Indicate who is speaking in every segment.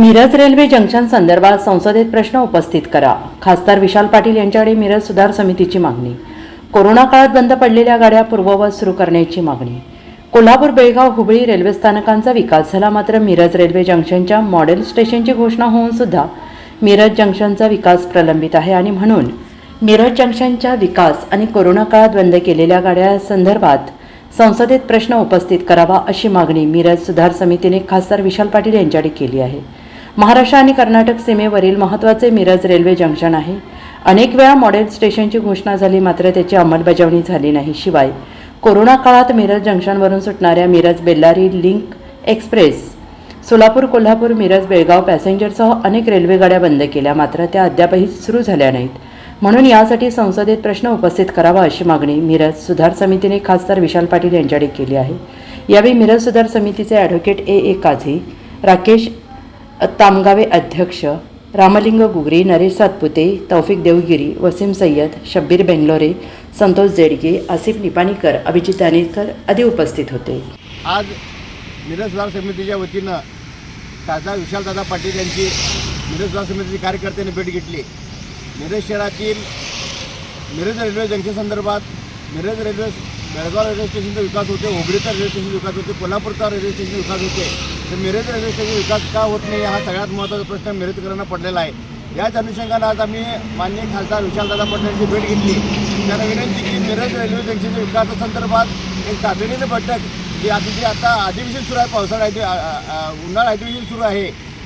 Speaker 1: Miraj railway junction संदर्भात संसदेत प्रश्न उपस्थित करा. खासदार विशाल पाटील यांच्याकडे मिरज सुधार समितीची मागणी. कोरोना काळात बंद पडलेल्या गाड्या पूर्ववत सुरू करण्याची मागणी. कोल्हापूर बेळगाव हुबळी रेल्वे स्थानकांचा विकास झाला मात्र मिरज रेल्वे जंक्शनच्या मॉडेल स्टेशनची घोषणा होऊन सुद्धा मिरज जंक्शनचा विकास प्रलंबित आहे आणि म्हणून मिरज जंक्शनच्या विकास आणि कोरोना काळात बंद केलेल्या गाड्या संदर्भात संसदेत प्रश्न उपस्थित करावा अशी मागणी मिरज सुधार समितीने खासदार विशाल पाटील यांच्याकडे केली आहे. महाराष्ट्र आणि कर्नाटक सीमेवरील महत्त्वाचे मिरज रेल्वे जंक्शन आहे. अनेक वेळा मॉडेल स्टेशनची घोषणा झाली मात्र त्याची अंमलबजावणी झाली नाही. शिवाय कोरोना काळात मिरज जंक्शनवरून सुटणाऱ्या मिरज बेल्लारी लिंक एक्सप्रेस सोलापूर कोल्हापूर मिरज बेळगाव पॅसेंजरसह अनेक रेल्वेगाड्या बंद केल्या मात्र त्या अद्यापही सुरू झाल्या नाहीत. म्हणून यासाठी संसदेत प्रश्न उपस्थित करावा अशी मागणी मिरज सुधार समितीने खासदार विशाल पाटील यांच्याकडे केली आहे. यावेळी मिरज सुधार समितीचे advocate A A Kazi Rakesh Tamgave अध्यक्ष रामलिंग गुगरी नरेश सातपुते तौफिक देवगिरी वसीम सय्यद शब्बीर बेंगलोरे संतोष जेडगे आसिफ निपाणीकर अभिजित दानेकर आदी उपस्थित होते.
Speaker 2: आज मिरज समितीच्या वतीनं खासदार विशालदादा पाटील यांची मिरज सुधार समितीचे कार्यकर्त्यांनी भेट घेतली. मिरज शहरातील मिरज रेल्वे जंक्शन संदर्भात मिरज रेल्वे बेळगाव रेल्वे स्टेशनचा विकास होते हुबळीचा रेल्वे स्टेशन विकास होते कोल्हापूरचा रेल्वे स्टेशन विकास होते तर मिरज रेल्वे स्टेशन विकास का होत नाही हा सगळ्यात महत्त्वाचा प्रश्न मिरजकरांना पडलेला आहे. याच अनुषंगानं आज आम्ही मान्य खासदार विशालदादा पाटील भेट घेतली. त्यांना विनंती की मिरज रेल्वे जंक्शनच्या विकासासंदर्भात एक तातडीने बैठक जी आता जी आता अधिवेशन सुरू आहे पावसाळा उन्हाळा अधिवेशन सुरू आहे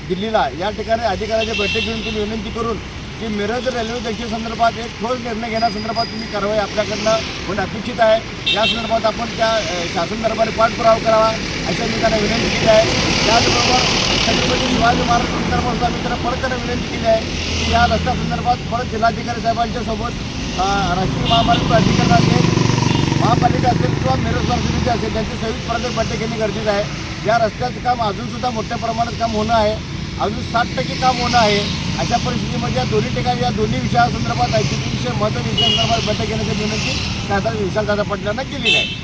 Speaker 2: दिल्लीला. या ठिकाणी अधिकाऱ्याची बैठक घेऊन तुम्ही विनंती करून की मिरज रेल्वे जंक्शन संदर्भात एक ठोस निर्णय घेण्यासंदर्भात तुम्ही कारवाई आपल्याकडनं होणं अपेक्षित आहे. या संदर्भात आपण त्या शासन दरबारी पाठपुरावा करावा. अशा मी त्यांना विनंती केली आहे. त्याचबरोबर छत्रपती शिवाजी महाराज संदर्भात आम्ही त्यांना परत त्यांना विनंती केली आहे की या रस्त्या संदर्भात परत जिल्हाधिकारी साहेबांच्या सोबत राष्ट्रीय महामार्ग प्राधिकरण असेल महापालिका असेल किंवा मिरज समिती असेल त्यांची संयुक्तपणे बैठक घेणे गरजेचं आहे. या रस्त्याचं काम अजूनसुद्धा मोठ्या प्रमाणात काम होणं आहे. अजून साठ टक्के काम होणं आहे. अशा परिस्थितीमध्ये या दोन्ही ठिकाणी या दोन्ही विषयासंदर्भात ऐतिहासिक विषय महत्त्व विषयासंदर्भात बैठक घेण्याची विनंती खासदार विशालदादा पाटलांना केलेली आहे.